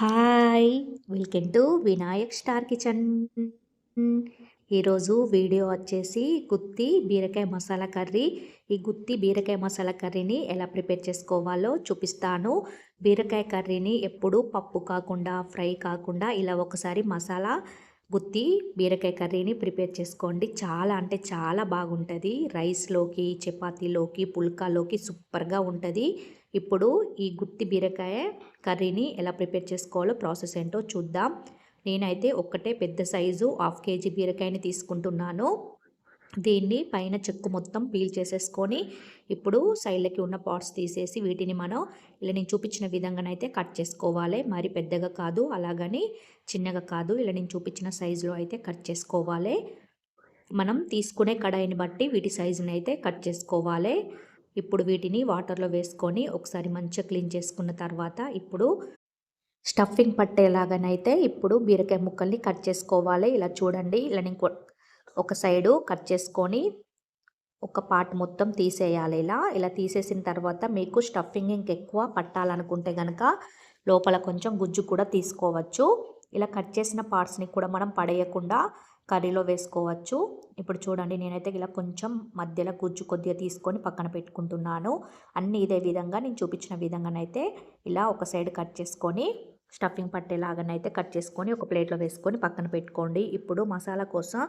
Hi welcome to Vinayak star kitchen. ఈరోజు video వచ్చేసి గుత్తి బీరకాయ మసాలా కర్రీ. ఈ గుత్తి బీరకాయ మసాలా కర్రీని ఎలా ప్రిపేర్ చేసుకోవాలో చూపిస్తాను. బీరకాయ కర్రీని ఎప్పుడు పప్పు కాకుండా ఫ్రై కాకుండా ఇలా ఒకసారి మసాలా గుత్తి బీరకాయ కర్రీని ప్రిపేర్ చేసుకోండి. చాలా అంటే చాలా బాగుంటుంది. రైస్లోకి చపాతీలోకి పుల్కాలోకి సూపర్గా ఉంటుంది. ఇప్పుడు ఈ గుత్తి బీరకాయ కర్రీని ఎలా ప్రిపేర్ చేసుకోవాలో ప్రాసెస్ ఏంటో చూద్దాం. నేనైతే ఒక్కటే పెద్ద సైజు హాఫ్ కేజీ బీరకాయని తీసుకుంటున్నాను. దీన్ని పైన చెక్కు మొత్తం పీల్ చేసేసుకొని ఇప్పుడు సైడ్లకి ఉన్న పార్ట్స్ తీసేసి వీటిని మనం ఇలా నేను చూపించిన విధంగానైతే కట్ చేసుకోవాలి. మరి పెద్దగా కాదు అలాగని చిన్నగా కాదు ఇలా నేను చూపించిన సైజులో అయితే కట్ చేసుకోవాలి. మనం తీసుకునే కడాయిని బట్టి వీటి సైజుని అయితే కట్ చేసుకోవాలి. ఇప్పుడు వీటిని వాటర్లో వేసుకొని ఒకసారి మంచిగా క్లీన్ చేసుకున్న తర్వాత ఇప్పుడు స్టఫింగ్ పట్టేలాగానైతే ఇప్పుడు బీరకాయ ముక్కల్ని కట్ చేసుకోవాలి. ఇలా చూడండి. ఇలా నేను ఒక సైడు కట్ చేసుకొని ఒక పార్ట్ మొత్తం తీసేయాలి ఇలా. ఇలా తీసేసిన తర్వాత మీకు స్టఫింగ్ ఇంకెక్కువ పట్టాలనుకుంటే కనుక లోపల కొంచెం గుజ్జు కూడా తీసుకోవచ్చు. ఇలా కట్ చేసిన పార్ట్స్ని కూడా మనం పడేయకుండా కర్రీలో వేసుకోవచ్చు. ఇప్పుడు చూడండి నేనైతే ఇలా కొంచెం మధ్యలో గుజ్జు కొద్దిగా తీసుకొని పక్కన పెట్టుకుంటున్నాను. అన్నీ ఇదే విధంగా నేను చూపించిన విధంగానైతే ఇలా ఒక సైడ్ కట్ చేసుకొని స్టఫింగ్ పట్టేలాగానైతే కట్ చేసుకొని ఒక ప్లేట్లో వేసుకొని పక్కన పెట్టుకోండి. ఇప్పుడు మసాలా కోసం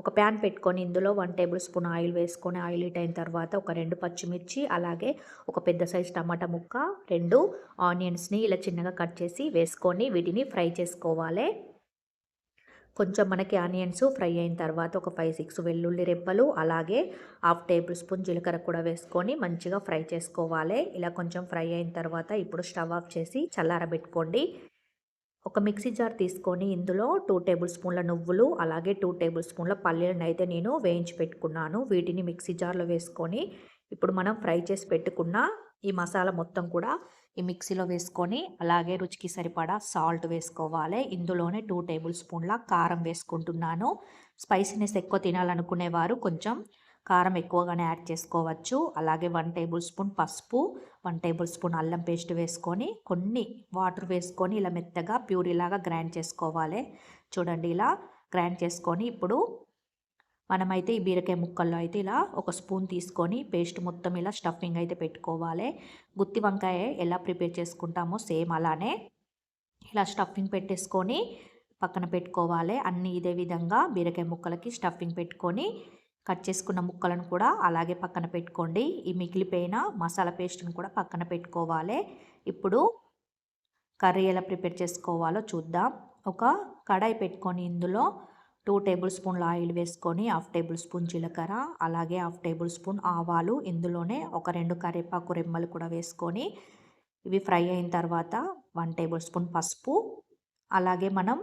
ఒక ప్యాన్ పెట్టుకొని ఇందులో వన్ టేబుల్ స్పూన్ ఆయిల్ వేసుకొని ఆయిల్ హీట్ అయిన తర్వాత ఒక రెండు పచ్చిమిర్చి అలాగే ఒక పెద్ద సైజ్ టమాటా ముక్క రెండు ఆనియన్స్ని ఇలా చిన్నగా కట్ చేసి వేసుకొని వీటిని ఫ్రై చేసుకోవాలి. కొంచెం మనకి ఆనియన్స్ ఫ్రై అయిన తర్వాత ఒక ఫైవ్ సిక్స్ వెల్లుల్లి రెప్పలు అలాగే హాఫ్ టేబుల్ స్పూన్ జీలకర్ర కూడా వేసుకొని మంచిగా ఫ్రై చేసుకోవాలి. ఇలా కొంచెం ఫ్రై అయిన తర్వాత ఇప్పుడు స్టవ్ ఆఫ్ చేసి చల్లారబెట్టుకోండి. ఒక మిక్సీ జార్ తీసుకొని ఇందులో టూ టేబుల్ స్పూన్ల నువ్వులు అలాగే టూ టేబుల్ స్పూన్ల పల్లీలను అయితే నేను వేయించి పెట్టుకున్నాను. వీటిని మిక్సీ జార్లో వేసుకొని ఇప్పుడు మనం ఫ్రై చేసి పెట్టుకున్న ఈ మసాలా మొత్తం కూడా ఈ మిక్సీలో వేసుకొని అలాగే రుచికి సరిపడా సాల్ట్ వేసుకోవాలి. ఇందులోనే టూ టేబుల్ స్పూన్ల కారం వేసుకుంటున్నాను. స్పైసీనెస్ ఎక్కువ తినాలనుకునేవారు కొంచెం కారం ఎక్కువగానే యాడ్ చేసుకోవచ్చు. అలాగే వన్ టేబుల్ స్పూన్ పసుపు వన్ టేబుల్ స్పూన్ అల్లం పేస్ట్ వేసుకొని కొన్ని వాటర్ వేసుకొని ఇలా మెత్తగా ప్యూరీలాగా గ్రైండ్ చేసుకోవాలి. చూడండి ఇలా గ్రైండ్ చేసుకొని ఇప్పుడు మనమైతే ఈ బీరకాయ ముక్కల్లో అయితే ఇలా ఒక స్పూన్ తీసుకొని పేస్ట్ మొత్తం ఇలా స్టఫింగ్ అయితే పెట్టుకోవాలి. గుత్తి వంకాయ ఎలా ప్రిపేర్ చేసుకుంటామో సేమ్ అలానే ఇలా స్టఫింగ్ పెట్టేసుకొని పక్కన పెట్టుకోవాలి. అన్ని ఇదే విధంగా బీరకాయ ముక్కలకి స్టఫింగ్ పెట్టుకొని కట్ చేసుకున్న ముక్కలను కూడా అలాగే పక్కన పెట్టుకోండి. ఈ మిగిలిపోయిన మసాలా పేస్ట్ని కూడా పక్కన పెట్టుకోవాలి. ఇప్పుడు కర్రీ ఎలా ప్రిపేర్ చేసుకోవాలో చూద్దాం. ఒక కడాయి పెట్టుకొని ఇందులో టూ టేబుల్ స్పూన్ల ఆయిల్ వేసుకొని హాఫ్ టేబుల్ స్పూన్ జీలకర్ర అలాగే హాఫ్ టేబుల్ స్పూన్ ఆవాలు ఇందులోనే ఒక రెండు కరివేపాకు రెమ్మలు కూడా వేసుకొని ఇవి ఫ్రై అయిన తర్వాత వన్ టేబుల్ స్పూన్ పసుపు అలాగే మనం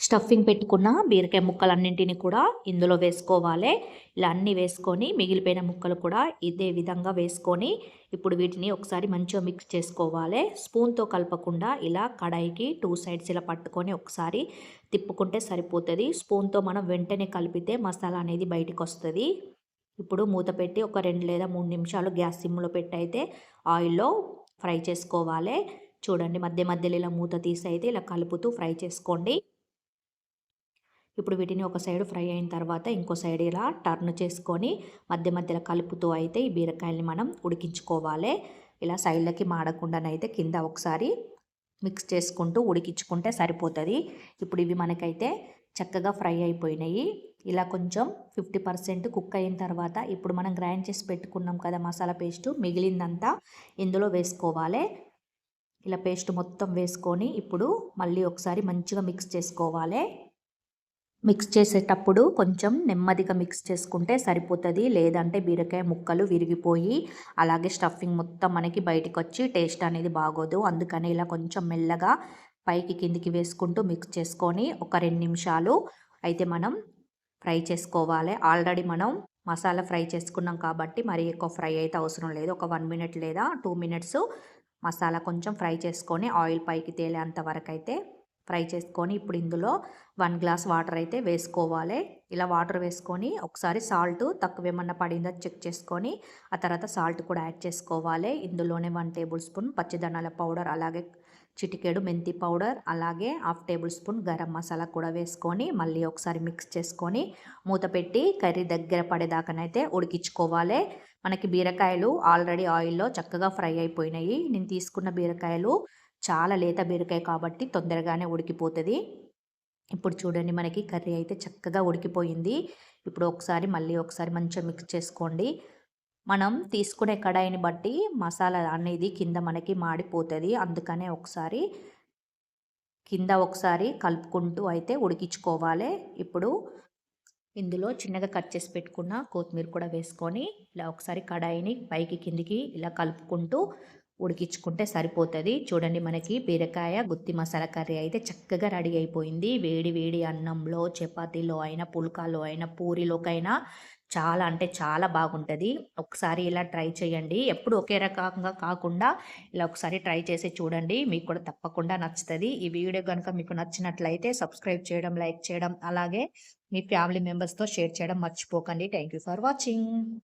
స్టఫింగ్ పెట్టుకున్న బీరకాయ ముక్కలన్నింటినీ కూడా ఇందులో వేసుకోవాలి. ఇలా అన్నీ వేసుకొని మిగిలిపోయిన ముక్కలు కూడా ఇదే విధంగా వేసుకొని ఇప్పుడు వీటిని ఒకసారి మంచిగా మిక్స్ చేసుకోవాలి. స్పూన్తో కలపకుండా ఇలా కడాయికి టూ సైడ్స్ ఇలా పట్టుకొని ఒకసారి తిప్పుకుంటే సరిపోతుంది. స్పూన్తో మనం వెంటనే కలిపితే మసాలా అనేది బయటకు వస్తుంది. ఇప్పుడు మూత పెట్టి ఒక రెండు లేదా మూడు నిమిషాలు గ్యాస్ సిమ్లో పెట్టి అయితే ఆయిల్లో ఫ్రై చేసుకోవాలి. చూడండి మధ్య మధ్యలో ఇలా మూత తీసి అయితే ఇలా కలుపుతూ ఫ్రై చేసుకోండి. ఇప్పుడు వీటిని ఒక సైడ్ ఫ్రై అయిన తర్వాత ఇంకో సైడ్ ఇలా టర్న్ చేసుకొని మధ్య మధ్యలో కలుపుతూ అయితే ఈ బీరకాయల్ని మనం ఉడికించుకోవాలి. ఇలా సైడ్లకి మాడకుండానైతే కింద ఒకసారి మిక్స్ చేసుకుంటూ ఉడికించుకుంటే సరిపోతుంది. ఇప్పుడు ఇవి మనకైతే చక్కగా ఫ్రై అయిపోయినాయి. ఇలా కొంచెం ఫిఫ్టీ పర్సెంట్ కుక్ అయిన తర్వాత ఇప్పుడు మనం గ్రైండ్ చేసి పెట్టుకున్నాం కదా మసాలా పేస్ట్ మిగిలిందంతా ఇందులో వేసుకోవాలి. ఇలా పేస్ట్ మొత్తం వేసుకొని ఇప్పుడు మళ్ళీ ఒకసారి మంచిగా మిక్స్ చేసుకోవాలి. మిక్స్ చేసేటప్పుడు కొంచెం నెమ్మదిగా మిక్స్ చేసుకుంటే సరిపోతుంది. లేదంటే బీరకాయ ముక్కలు విరిగిపోయి అలాగే స్టఫింగ్ మొత్తం మనకి బయటకు వచ్చి టేస్ట్ అనేది బాగోదు. అందుకని ఇలా కొంచెం మెల్లగా పైకి కిందికి వేసుకుంటూ మిక్స్ చేసుకొని ఒక రెండు నిమిషాలు అయితే మనం ఫ్రై చేసుకోవాలి. ఆల్రెడీ మనం మసాలా ఫ్రై చేసుకున్నాం కాబట్టి మరి ఎక్కువ ఫ్రై అయితే అవసరం లేదు. ఒక వన్ మినిట్ లేదా టూ మినిట్స్ మసాలా కొంచెం ఫ్రై చేసుకొని ఆయిల్ పైకి తేలేంత వరకు అయితే ఫ్రై చేసుకొని ఇప్పుడు ఇందులో వన్ గ్లాస్ వాటర్ అయితే వేసుకోవాలి. ఇలా వాటర్ వేసుకొని ఒకసారి సాల్ట్ తక్కువ ఏమన్నా పడిందో చెక్ చేసుకొని ఆ తర్వాత సాల్ట్ కూడా యాడ్ చేసుకోవాలి. ఇందులోనే వన్ టేబుల్ స్పూన్ పచ్చిదనాల పౌడర్ అలాగే చిటికేడు మెంతి పౌడర్ అలాగే half tablespoon garam masala కూడా వేసుకొని మళ్ళీ ఒకసారి మిక్స్ చేసుకొని మూత పెట్టి కర్రీ దగ్గర పడేదాకానైతే ఉడికించుకోవాలి. మనకి బీరకాయలు ఆల్రెడీ ఆయిల్లో చక్కగా ఫ్రై అయిపోయినాయి. నేను తీసుకున్న బీరకాయలు చాలా లేత బీరకాయ కాబట్టి తొందరగానే ఉడికిపోతుంది. ఇప్పుడు చూడండి మనకి కర్రీ అయితే చక్కగా ఉడికిపోయింది. ఇప్పుడు ఒకసారి మళ్ళీ ఒకసారి మంచిగా మిక్స్ చేసుకోండి. మనం తీసుకునే కడాయిని బట్టి మసాలా అనేది కింద మనకి మాడిపోతుంది. అందుకనే ఒకసారి కింద ఒకసారి కలుపుకుంటూ అయితే ఉడికించుకోవాలి. ఇప్పుడు ఇందులో చిన్నగా కట్ చేసి పెట్టుకున్న కొత్తిమీర కూడా వేసుకొని ఇలా ఒకసారి కడాయిని పైకి కిందికి ఇలా కలుపుకుంటూ ఉడికించుకుంటే సరిపోతుంది. చూడండి మనకి బీరకాయ గుత్తి మసాలా కర్రీ అయితే చక్కగా రెడీ అయిపోయింది. వేడి వేడి అన్నంలో చపాతీలో అయినా పుల్కాలో అయినా పూరిలోకైనా చాలా అంటే చాలా బాగుంటుంది. ఒకసారి ఇలా ట్రై చేయండి. ఎప్పుడు ఒకే రకంగా కాకుండా ఇలా ఒకసారి ట్రై చేసి చూడండి. మీకు కూడా తప్పకుండా నచ్చుతుంది. ఈ వీడియో కనుక మీకు నచ్చినట్లయితే సబ్స్క్రైబ్ చేయడం లైక్ చేయడం అలాగే మీ ఫ్యామిలీ మెంబర్స్తో షేర్ చేయడం మర్చిపోకండి. Thank you for watching.